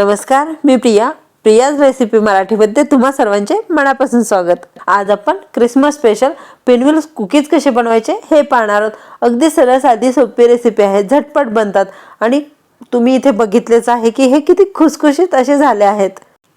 नमस्कार मी प्रिया. प्रियाज रेसिपी मराठीमध्ये तुम्हा सर्वांचे मनापासून स्वागत. आज आपण क्रिसमस स्पेशल पिनविल कुकीज कसे बनवायचे हे पाहणार आहोत. अगदी सरळ साधी सोपी रेसिपी आहे. झटपट बनतात. आणि तुम्ही इथे बघितलेच आहे की हे किती खुसखुशीत असे झाले आहेत.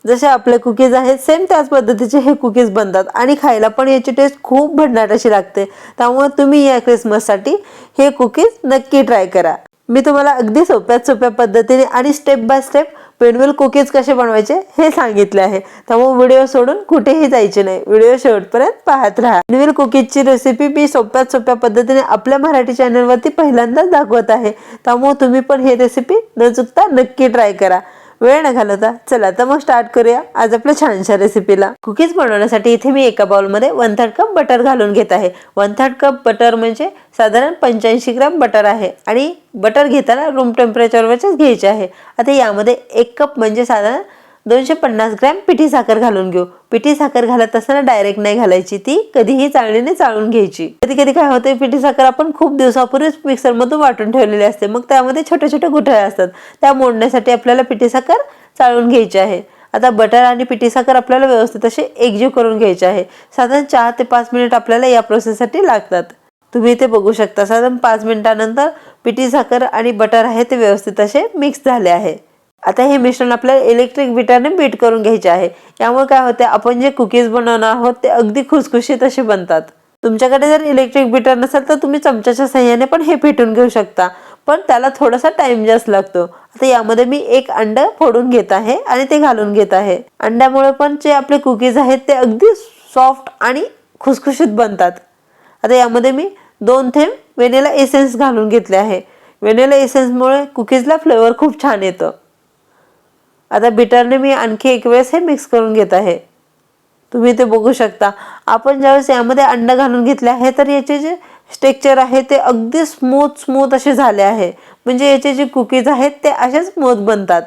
जसे आपले कुकीज आहेत सेम त्याच पद्धतीचे हे कुकीज बनतात. आणि खायला पण याची टेस्ट खूप भन्नाट अशी लागते. त्यामुळे तुम्ही या क्रिसमससाठी हे कुकीज नक्की ट्राय करा. मी तुम्हाला अगदी सोप्यात सोप्या पद्धतीने आणि स्टेप बाय स्टेप पेनवेल कुकीज कसे बनवायचे हे सांगितले आहे. त्यामुळे व्हिडिओ सोडून कुठेही जायचे नाही. व्हिडिओ शेवटपर्यंत पाहत राहा. पेनवेल कुकीजची रेसिपी मी सोप्यात सोप्या पद्धतीने आपल्या मराठी चॅनलवरती पहिल्यांदाच दाखवत आहे. त्यामुळे तुम्ही पण ही रेसिपी न चुकता नक्की ट्राय करा. वेळ न घालवता चला तर मग स्टार्ट करूया आज आपल्या छानशा रेसिपीला कुकीज बनवण्यासाठी इथे मी एका बाउलमध्ये वन थर्ड कप बटर घालून घेत आहे. वन थर्ड कप बटर म्हणजे साधारण पंच्याऐंशी ग्राम बटर आहे आणि बटर घेताना रूम टेम्परेचरवरच घ्यायचे आहे. आता यामध्ये एक कप म्हणजे साधारण दोनशे पन्नास ग्रॅम पिठी साखर घालून घेऊ. पिठी साखर घालत असताना डायरेक्ट नाही घालायची ती. कधीही चाळणीने चाळून घ्यायची. कधी कधी काय होते पिठी साखर आपण खूप दिवसापूर्वीच मिक्सरमधून वाटून ठेवलेली असते. मग त्यामध्ये छोटे छोटे गुठळे असतात. त्या मोडण्यासाठी आपल्याला पिठी साखर चाळून घ्यायची आहे. आता बटर आणि पिठी साखर आपल्याला व्यवस्थित असे एकजीव करून घ्यायचे आहे. साधारण चार ते पाच मिनिट आपल्याला या प्रोसेससाठी लागतात. तुम्ही इथे बघू शकता साधारण पाच मिनिटानंतर पिठी साखर आणि बटर आहे ते व्यवस्थित असे मिक्स झाले आहे. आता हे मिश्रण आपल्याला इलेक्ट्रिक बिटाने बीट करून घ्यायचे आहे. यामुळे काय होते आपण जे कुकीज बनवणार आहोत ते अगदी खुसखुशीत असे बनतात. तुमच्याकडे जर इलेक्ट्रिक बिटर नसेल तर तुम्ही चमच्याच्या सहाय्याने पण हे फेटून घेऊ शकता. पण त्याला थोडासा टाइम जास्त लागतो. आता यामध्ये मी एक अंड फोडून घेत आहे आणि ते घालून घेत आहे. अंड्यामुळे पण जे आपले कुकीज आहेत ते अगदी सॉफ्ट आणि खुसखुशीत बनतात. आता यामध्ये मी दोन थेंब वेनेला एसेन्स घालून घेतले आहे. वेनेला एसेन्समुळे कुकीजला फ्लेवर खूप छान येतं. आता बिटरने मी आणखी एक वेळेस हे मिक्स करून घेत आहे. तुम्ही ते बघू शकता. आपण ज्यावेळेस यामध्ये अंड घालून घेतले आहे तर याचे जे स्टेक्चर आहे ते अगदी स्मूथ स्मूथ असे झाले आहे. म्हणजे याचे जे कुकीज आहेत ते असेच स्मूथ बनतात.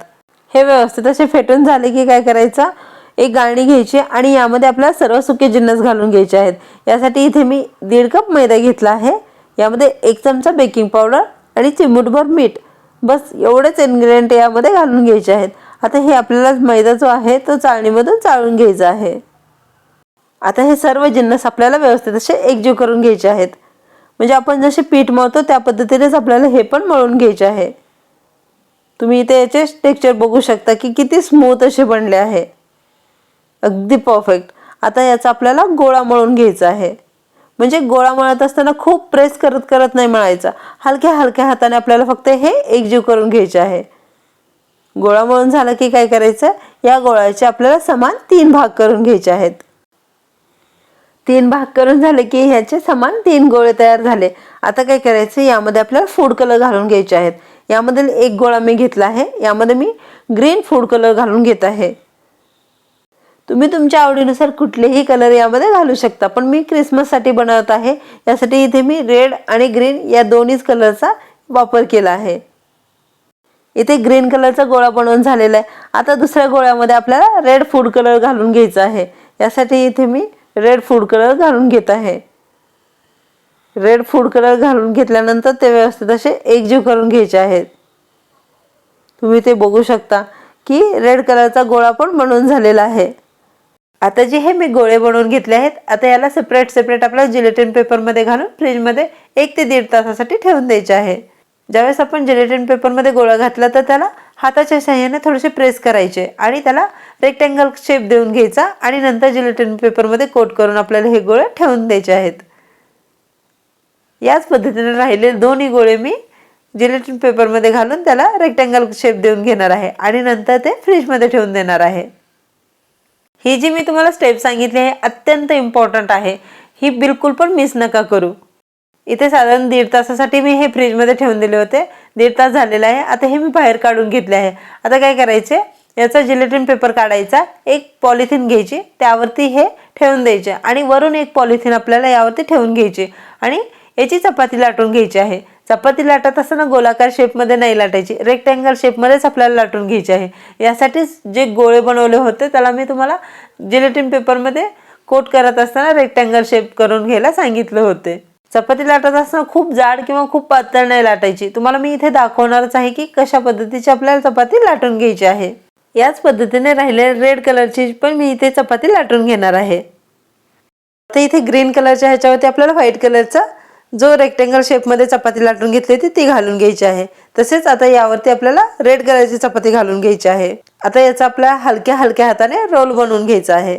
हे व्यवस्थित असे फेटून झाले की काय करायचं? एक गाळणी घ्यायची आणि यामध्ये आपल्याला सर्व सुके जिन्नस घालून घ्यायचे आहेत. यासाठी इथे मी दीड कप मैदा घेतला आहे. यामध्ये एक चमचा बेकिंग पावडर आणि चिमूटभर मीठ. बस एवढेच इन्ग्रेडियंट यामध्ये घालून घ्यायचे आहेत. आता हे आपल्याला मैदा जो आहे तो चाळणीमधून चाळून घ्यायचा आहे. आता हे सर्व जिन्नस आपल्याला व्यवस्थित असे एकजीव करून घ्यायचे आहेत. म्हणजे आपण जसे पीठ मळतो त्या पद्धतीनेच आपल्याला हे पण मळून घ्यायचे आहे. तुम्ही इथे याचे टेक्स्चर बघू शकता की किती स्मूथ असे बनले आहे. अगदी परफेक्ट आता याचा आपल्याला गोळा मळून घ्यायचा आहे. म्हणजे गोळा मळत असताना खूप प्रेस करत करत नाही मळायचा. हलक्या हलक्या हाताने आपल्याला फक्त हे एकजीव करून घ्यायचे आहे. गोळा मळून झाला की काय करायचं? या गोळ्याचे आपल्याला समान तीन भाग करून घ्यायचे आहेत. तीन भाग करून झाले की ह्याचे समान तीन गोळे तयार झाले. आता काय करायचं? यामध्ये आपल्याला फूड कलर घालून घ्यायचे आहेत. यामध्ये एक गोळा मी घेतला आहे. यामध्ये मी ग्रीन फूड कलर घालून घेत आहे. तुम्ही तुमच्या आवडीनुसार कुठलेही कलर यामध्ये घालू शकता. पण मी क्रिसमससाठी बनवत आहे. यासाठी इथे मी रेड आणि ग्रीन या दोन्हीच कलरचा वापर केला आहे. इथे ग्रीन कलरचा गोळा बनवून झालेला आहे. आता दुसऱ्या गोळ्यामध्ये आपल्याला रेड फूड कलर घालून घ्यायचा आहे. यासाठी इथे मी रेड फूड कलर घालून घेत आहे. रेड फूड कलर घालून घेतल्यानंतर ते व्यवस्थित असे एकजीव करून घ्यायचे आहेत. तुम्ही ते बघू शकता की रेड कलरचा गोळा पण बनवून झालेला आहे. आता जे हे मी गोळे बनवून घेतले आहेत आता याला सेपरेट सेपरेट आपल्याला जिलेटिन पेपरमध्ये घालून फ्रीजमध्ये एक ते दीड तासासाठी ठेवून द्यायचे आहे. ज्यावेळेस आपण जिलेटिन पेपरमध्ये गोळा घातला तर त्याला हाताच्या साह्याने थोडेसे प्रेस करायचे आणि त्याला रेक्टँगल शेप देऊन घ्यायचा आणि नंतर जिलेटिन पेपरमध्ये कोट करून आपल्याला हे गोळे ठेवून द्यायचे आहेत. याच पद्धतीने राहिलेले दोन्ही गोळे मी जिलेटिन पेपरमध्ये घालून त्याला रेक्टँगल शेप देऊन घेणार आहे आणि नंतर ते फ्रीजमध्ये ठेवून देणार आहे. ही जी मी तुम्हाला स्टेप सांगितली आहे अत्यंत इम्पॉर्टंट आहे. ही बिलकुल पण मिस नका करू. इथे साधारण दीड तासासाठी मी हे फ्रीजमध्ये ठेवून दिले होते. दीड तास झालेला आहे. आता हे मी बाहेर काढून घेतले आहे. आता काय करायचे? याचा जिलेटिन पेपर काढायचा एक पॉलिथिन घ्यायची त्यावरती हे ठेवून द्यायचे आणि वरून एक पॉलिथिन आपल्याला यावरती ठेवून घ्यायची आणि याची चपाती लाटून घ्यायची आहे. चपाती लाटत असताना गोलाकार शेपमध्ये नाही लाटायची. रेक्टँगल शेपमध्येच आपल्याला लाटून घ्यायची आहे. यासाठीच जे गोळे बनवले होते त्याला मी तुम्हाला जिलेटिन पेपरमध्ये कोट करत असताना रेक्टँगल शेप करून घ्यायला सांगितलं होते. चपाती लाटत असताना खूप जाड किंवा खूप पातळ नाही लाटायची. तुम्हाला मी इथे दाखवणारच आहे की कशा पद्धतीची आपल्याला चपाती लाटून घ्यायची आहे. याच पद्धतीने राहिलेल्या रेड कलरची पण मी इथे चपाती लाटून घेणार आहे. आता इथे ग्रीन कलरच्या ह्याच्यावरती आपल्याला व्हाईट कलरचा जो रेक्टेंगल शेपमध्ये चपाती लाटून घेतली होती ती घालून घ्यायची आहे. तसेच आता यावरती आपल्याला रेड कलरची चपाती घालून घ्यायची आहे. आता याचा आपल्या हलक्या हलक्या हाताने रोल बनवून घ्यायचा आहे.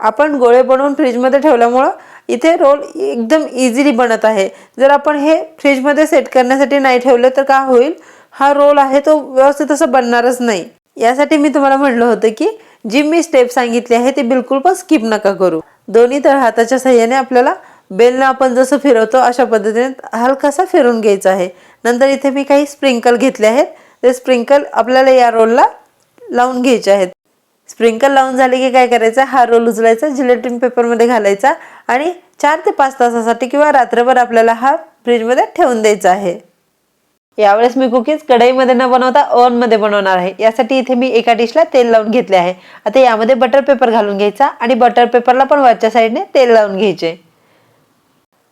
आपण गोळे बनवून फ्रीजमध्ये ठेवल्यामुळं इथे रोल एकदम इझिली बनत आहे. जर आपण हे फ्रीजमध्ये सेट करण्यासाठी नाही ठेवलं तर काय होईल? हा रोल आहे तो व्यवस्थित असं बनणारच नाही. यासाठी मी तुम्हाला म्हणलं होतं की जी मी स्टेप सांगितली आहे ती बिलकुल पण स्किप नका करू. दोन्ही तर हाताच्या सहाय्याने आपल्याला बेलनं आपण जसं फिरवतो अशा पद्धतीने हलकासा फिरून घ्यायचा आहे. नंतर इथे मी काही स्प्रिंकल घेतले आहेत. ते स्प्रिंकल आपल्याला या रोलला लावून घ्यायचे आहेत. स्प्रिंकल लावून झाले की काय करायचं? हा रोल उचलायचा जिलेटिन पेपरमध्ये घालायचा आणि चार ते पाच तासासाठी किंवा रात्रभर आपल्याला हा फ्रीजमध्ये ठेवून द्यायचा आहे. यावेळेस मी कुकीज कढईमध्ये न बनवता ओव्हनमध्ये बनवणार आहे. यासाठी इथे मी एका डिशला तेल लावून घेतले आहे. आता यामध्ये बटर पेपर घालून घ्यायचा आणि बटर पेपरला पण वरच्या साईडने तेल लावून घ्यायचे.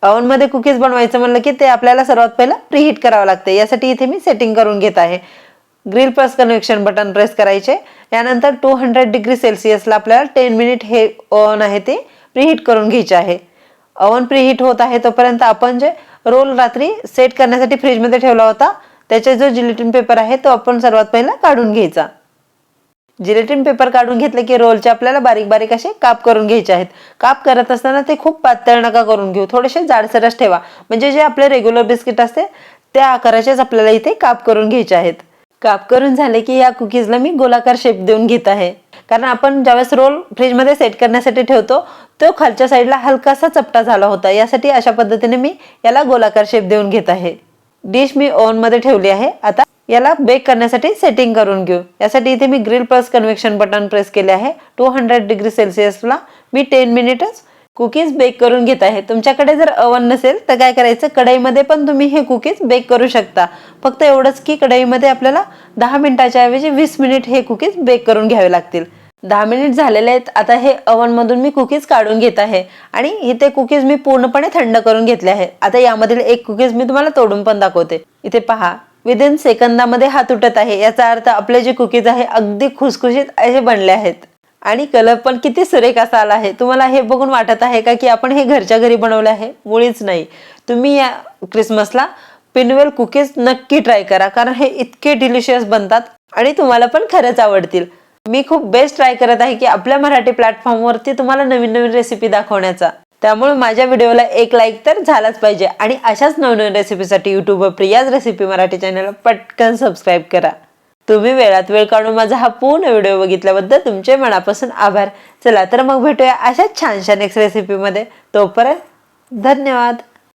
ओव्हनमध्ये कुकीज बनवायचं म्हणलं की ते आपल्याला सर्वात पहिलं प्रीहीट करावं लागते. यासाठी इथे मी सेटिंग करून घेत आहे. Grill plus convection button press करायचे. यानंतर टू हंड्रेड डिग्री सेल्सिअसला आपल्याला टेन मिनिट हे ओव्हन आहे ते प्रीहीट करून घ्यायचे आहे. ओव्हन प्रीहीट होत आहे तोपर्यंत आपण जे रोल रात्री सेट करण्यासाठी फ्रीजमध्ये ठेवला होता त्याचा जो जिलेटिन पेपर आहे तो आपण सर्वात पहिला काढून घ्यायचा. जिलेटिन पेपर काढून घेतले की रोलचे आपल्याला बारीक बारीक असे काप करून घ्यायचे आहेत. काप करत असताना ते खूप पातळ नका करून घेऊ. थोडेसे जाडसरच ठेवा. म्हणजे जे आपले रेग्युलर बिस्किट असते त्या आकाराचेच आपल्याला इथे काप करून घ्यायचे आहेत. काप करून झाले की या कुकीजला मी गोलाकार शेप देऊन घेत आहे. कारण आपण ज्यावेळेस रोल फ्रीजमध्ये सेट करण्यासाठी ठेवतो तो खालच्या साईडला हलकासा चपटा झाला होता. यासाठी अशा पद्धतीने मी याला गोलाकार शेप देऊन घेत आहे. डिश मी ओव्हनमध्ये ठेवली आहे. आता याला बेक करण्यासाठी सेटिंग करून घेऊ. यासाठी इथे मी grill plus convection button press केले आहे. टू हंड्रेड डिग्री सेल्सिअसला मी टेन मिनिटच कुकीज बेक करून घेत आहे. तुमच्याकडे जर अवन नसेल तर काय करायचं? कढईमध्ये पण तुम्ही हे कुकीज बेक करू शकता. फक्त एवढंच की कढईमध्ये आपल्याला दहा मिनिटाच्या ऐवजी वीस मिनिट हे कुकीज बेक करून घ्यावे लागतील. दहा मिनिट झालेले आहेत. आता हे अवनमधून मी कुकीज काढून घेत आहे. आणि इथे कुकीज मी पूर्णपणे थंड करून घेतले आहे. आता यामधील एक कुकीज मी तुम्हाला तोडून पण दाखवते. इथे पहा विदिन सेकंदामध्ये हा तुटत आहे. याचा अर्थ आपले जे कुकीज आहे अगदी खुसखुशीत असे बनले आहेत. आणि कलर पण किती सुरेख असा आला आहे. तुम्हाला हे बघून वाटत आहे का की आपण हे घरच्या घरी बनवलं आहे? मुळीच नाही. तुम्ही या क्रिसमसला पिनवेल कुकीज नक्की ट्राय करा कारण हे इतके डिलिशियस बनतात आणि तुम्हाला पण खरंच आवडतील. मी खूप बेस्ट ट्राय करत आहे की आपल्या मराठी प्लॅटफॉर्मवरती तुम्हाला नवीन नवीन रेसिपी दाखवण्याचा. त्यामुळे माझ्या व्हिडिओला एक लाईक तर झालाच पाहिजे. आणि अशाच नवनवीन रेसिपीसाठी युट्यूबवर प्रियाज रेसिपी मराठी चॅनलला पटकन सबस्क्राईब करा. तुम्ही वेळात वेळ काढून माझा हा पूर्ण व्हिडिओ बघितल्याबद्दल तुमचे मनापासून आभार. चला तर मग भेटूया अशाच छानशा नेक्स्ट रेसिपीमध्ये तोपर्यंत धन्यवाद.